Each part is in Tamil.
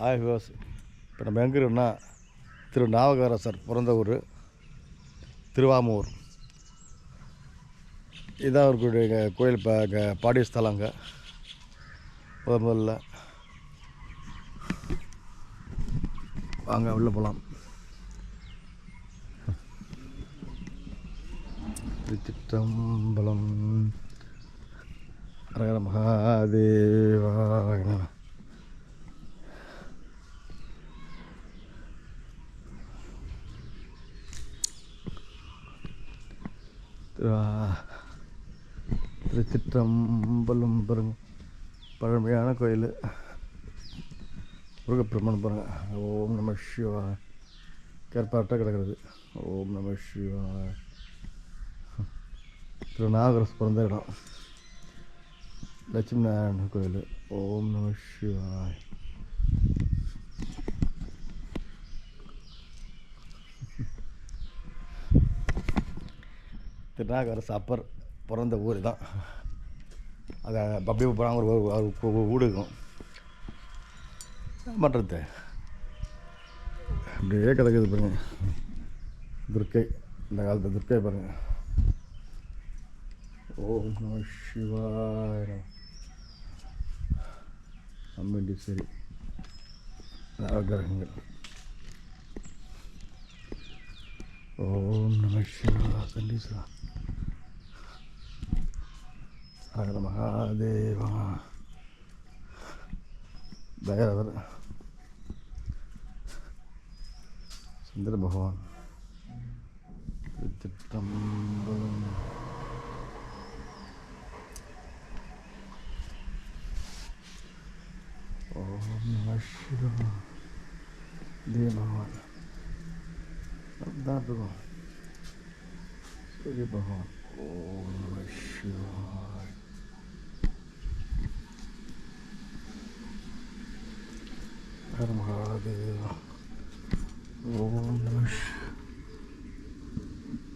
ஹாய் ஹோஸ் இப்போ நம்ம எங்கே இருக்கோம்னா திரு நாவகரசர் பிறந்த ஊர் திருவாமூர். இதான் அவருக்குடைய கோயில் இப்போ இங்கே பாடிய ஸ்தலம் அங்கே. முதல் முதல்ல. வாங்க உள்ளே போகலாம் திருச்சிற்றம்பலம். அரகர திருச்சிற்றம்பலம் பாருங்க. பழமையான கோயில். முருகப்பெருமான் பாருங்க. ஓம் நம சிவா கேற்பாட்டாக கிடக்கிறது. ஓம் நம சிவா திரு நாகரஸ் பிறந்த இடம். லட்சுமி நாராயண கோயில். ஓம் நம சிவாய். திருநாகரசு அப்பர் பிறந்த ஊர் தான். அது பப்பி போகிறாங்க ஒரு வீடு இருக்கும். பண்ணுறது அப்படியே கிடக்குது பாருங்க. துர்க்கை இந்த காலத்து துர்க்கை பாருங்க. ஓம் நம சிவாய நம. சரி. நவகிரகங்கள் ஓம் நம சிவா சண்டீஸ்வரா. ஹர மகாதேவா. பைரவர் சுந்தர பகவான். திருச்சிற்றம்பலம். ஓம் நம சிவா தேவ பகவான். தான் இருக்கும். சூரிய பகவான். ஓம் நம சிவாய் ஹர மகாதேவா ஓம் நம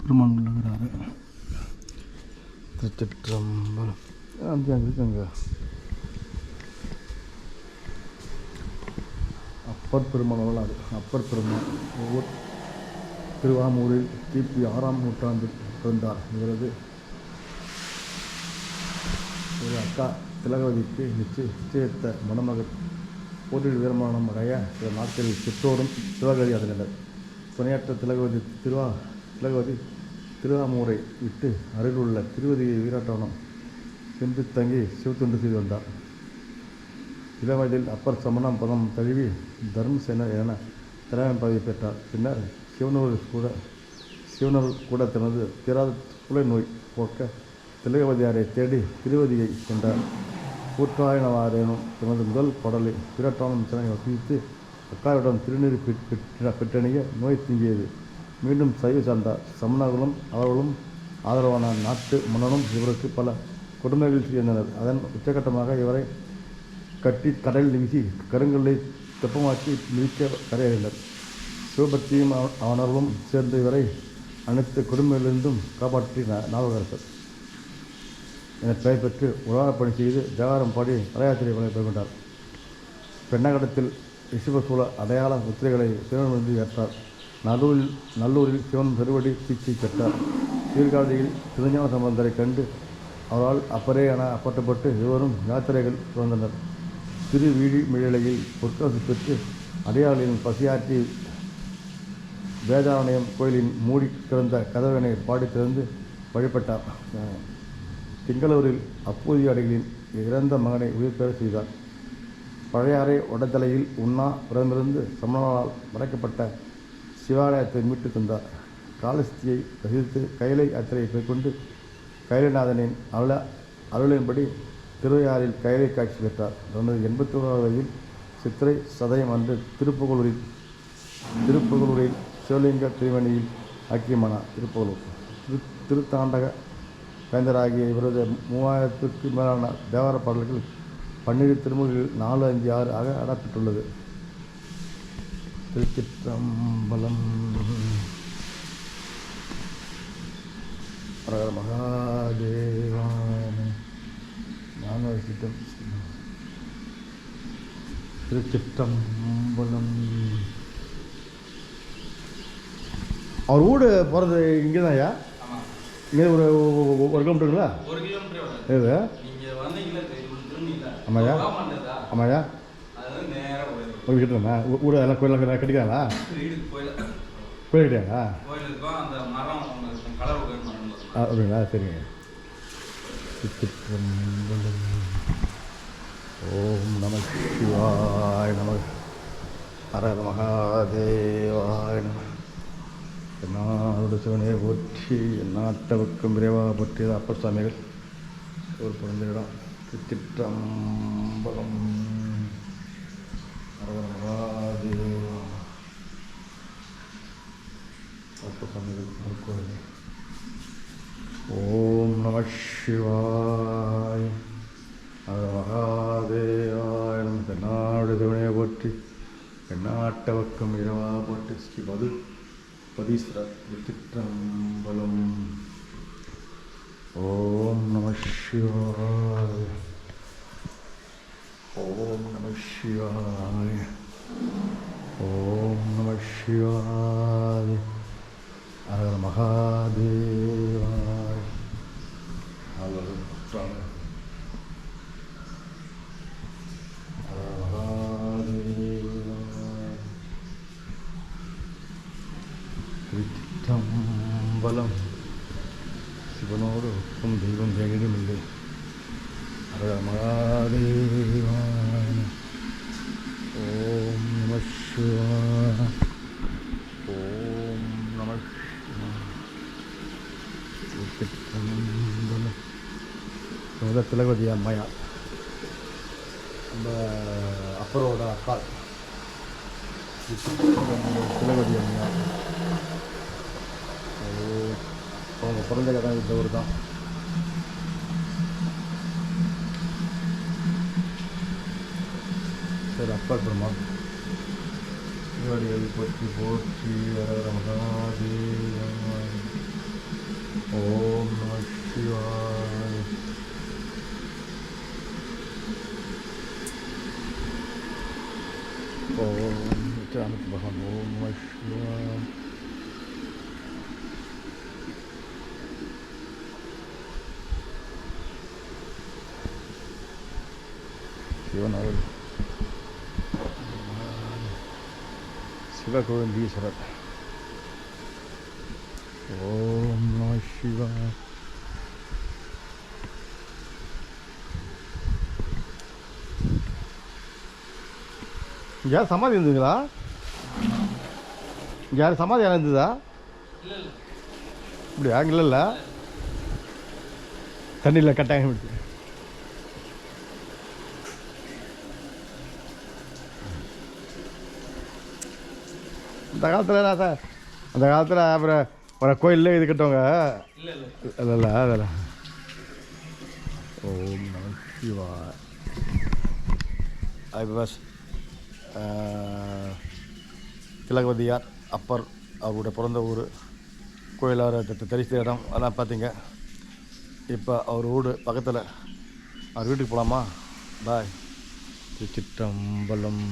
பெருமான் உள்ளகிறாரு திருச்சிற்றம்பலம் அஞ்சு அங்கே இருக்குங்க. அப்பர் பெருமான் வரலாறு. அப்பர் பெருமான் ஒவ்வொரு திருவாமூரில் கிபி ஆறாம் நூற்றாண்டில் பிறந்தார். இவரது ஒரு அக்கா திலகவதிக்கு நிச்சய நிச்சயித்த மணமகள் போரில் வீரமானம் அடைய சில நாட்களில் சிற்றோரும் சிவகதி அடைந்தனர் துணையாற்ற திலகவதி திருவா திலகவதி திருவாமூரை விட்டு அருகிலுள்ள திருவதியை வீராட்டவனம் சென்று தங்கி சிவத்தொண்டு செய்து வந்தார். இளவயதில் அப்பர் சமணம் பதம் தழுவி தர்மசேனர் என தலைமை பதவி பெற்றார். பின்னர் சிவனூர் கூட சிவனூர் கூட தனது தீராத குலை நோய் போக்க திலகவதியாரை தேடி திருவதியை சென்றார். கூற்றாயினவாரேனும் தனது முதல் பாடலை பிரட்டானம் சிறனை வசித்து அக்காரிடம் திருநீர் பெற்ற பெற்றணிய நோய் தீங்கியது. மீண்டும் சைவ சார்ந்தார் சமணர்களும் அவர்களும் ஆதரவான நாட்டு மன்னனும் இவருக்கு பல கொடுமைகள் செய்தனர். அதன் உச்சகட்டமாக இவரை கட்டி கடலில் வீசி கருங்கல்லை தெப்பமாக்கி மிதிக்க கரையறிந்தனர் சிவபக்தியும் அவனர்களும் சேர்ந்து இவரை அனைத்து கொடுமைகளிலிருந்தும் காப்பாற்றி நாவகரசர் என பெயர் பெற்று உலகப்பணி செய்து ஜகாரம் பாடி தலையாத்திரை பணி பெறுகின்றார் பெண்ணகடத்தில் ரிஷபசூல அடையாள முத்திரைகளை சிவனிலிருந்து ஏற்றார். நல்லூரில் நல்லூரில் சிவன் பெருவடி தீட்சை பெற்றார். சீர்காழியில் திருஞான சம்பந்தரை கண்டு அவரால் அப்பரே என அப்பட்டப்பட்டு இருவரும் யாத்திரைகள் துறந்தனர். திரு வீழி மிழலையில் பொற்காசு பெற்று அடையாளின் பசியாற்றி வேதாரண்யம் கோயிலின் மூடி திறந்த கதவினை பாடி திறந்து வழிபட்டார். சிங்களூரில் திங்களூரில் அடிகளின் இறந்த மகனை உயிர் பெற செய்தார். பழையாறை உடத்தலையில் உண்ணா புறமிருந்து சமணனால் மறைக்கப்பட்ட சிவாலயத்தை மீட்டு தந்தார் காலஸ்தியை ரசித்து கைலை யாத்திரையை மேற்கொண்டு கைலைநாதனின் அருள அருளின்படி திருவையாறில் கைலை காட்சி பெற்றார். தனது எண்பத்தி ஓராவது வயதில் சித்திரை சதயம் அன்று திருப்புகலூரில் திருப்புகலூரில் சிவலிங்க திருமணியில் ஐக்கியமானார் திருப்புகலூர் திரு திருத்தாண்டக வேந்தராகிய இவரது மூவாயிரத்துக்கு மேலான தேவார பாடல்கள் பன்னிரு திருமுறைகள் நாலு அஞ்சு ஆறு ஆக அடப்பட்டுள்ளது திருச்சிற்றம்பலம் ஹர மகாதேவான. ஞான சித்தம். திருச்சிற்றம்பலம். அவர் வீடு போகிறது இங்கே தான் ஐயா இங்கே ஒரு ஒரு- கிலோமீட்டருங்களா ஒரு கிலோமீட்டர் இது நேராக போயிடும். ஒரு கிட்டேண்ணா வீடு எல்லாம் கோயிலாம் கட்டிக்கிறாங்களா? கோயில் கோயில் கட்டியாங்களா கோயில் கோயில் அப்படிங்களா? சரிங்க ஓம் நம சிவாய நம ஹர மகாதேவாய நம என்னாரோட சிவனே போற்றி. எந்நாட்டவுக்கும் விரைவாக போற்றியது அப்பர் சுவாமிகள் ஒரு பிறந்த இடம் திருச்சிற்றம்பலம் அப்பர் சுவாமிகள் கோயில் ஓம் நம சிவாய். மகாதேவாய் நம தென்னாடு சிவனையை போற்றி. எண்ணாட்டவக்கம் இரவா போற்றி. ஸ்ரீ மது பதீஸ்வரர் திருச்சிற்றம்பலம் ஓம் நம சிவாய் ஓம் நம சிவாய் ஓம் நம சிவாய் ஹர மகாதேவாய் ஹலோ சுவாமி ஹர மகாதேவாய் திருச்சிற்றம்பலம் சிவனோடு ஒப்பும் தெய்வம் எங்கிலும் இல்லை ஹர ஓம் நம ஓம் நம சிவாய். திலகவதி அம்மையா. நம்ம அப்பரோட அக்கால் திலகவதி அம்மையா. அவங்க பிறந்த இடம் இந்த ஊர் தான். சரி அப்பா பெருமா சிவடிகள் போற்றி போற்றி ஹர மகாதேவாய ஓம் நம சிவாய். ஓம் நித்யானந்த பகவான் ஓம் நம சிவாய். சிவன் அருள் சிவகோவிந்தீஸ்வரர் ஓம் நம இங்கே யார் சமாதி இருந்ததுங்களா யார் சமாதி யாரும் இருந்ததா இப்படியா இல்லைல்ல தண்ணியில் கட்டாயம் இந்த காலத்தில் தான் சார்? அந்த காலத்தில் அப்புறம் ஒரு கோயிலில் இது கட்டவங்க இல்லை. இல்லை அதெல்லாம் ஓம் நம சிவா பஸ் திலகவதியார் அப்பர் அவருடைய பிறந்த ஊர் கோயிலார் அவர் தரிசித்த இடம் அதெல்லாம் பார்த்தீங்க. இப்போ அவர் வீடு பக்கத்தில். அவர் வீட்டுக்கு போகலாமா பாய் திருச்சிற்றம்பலம்.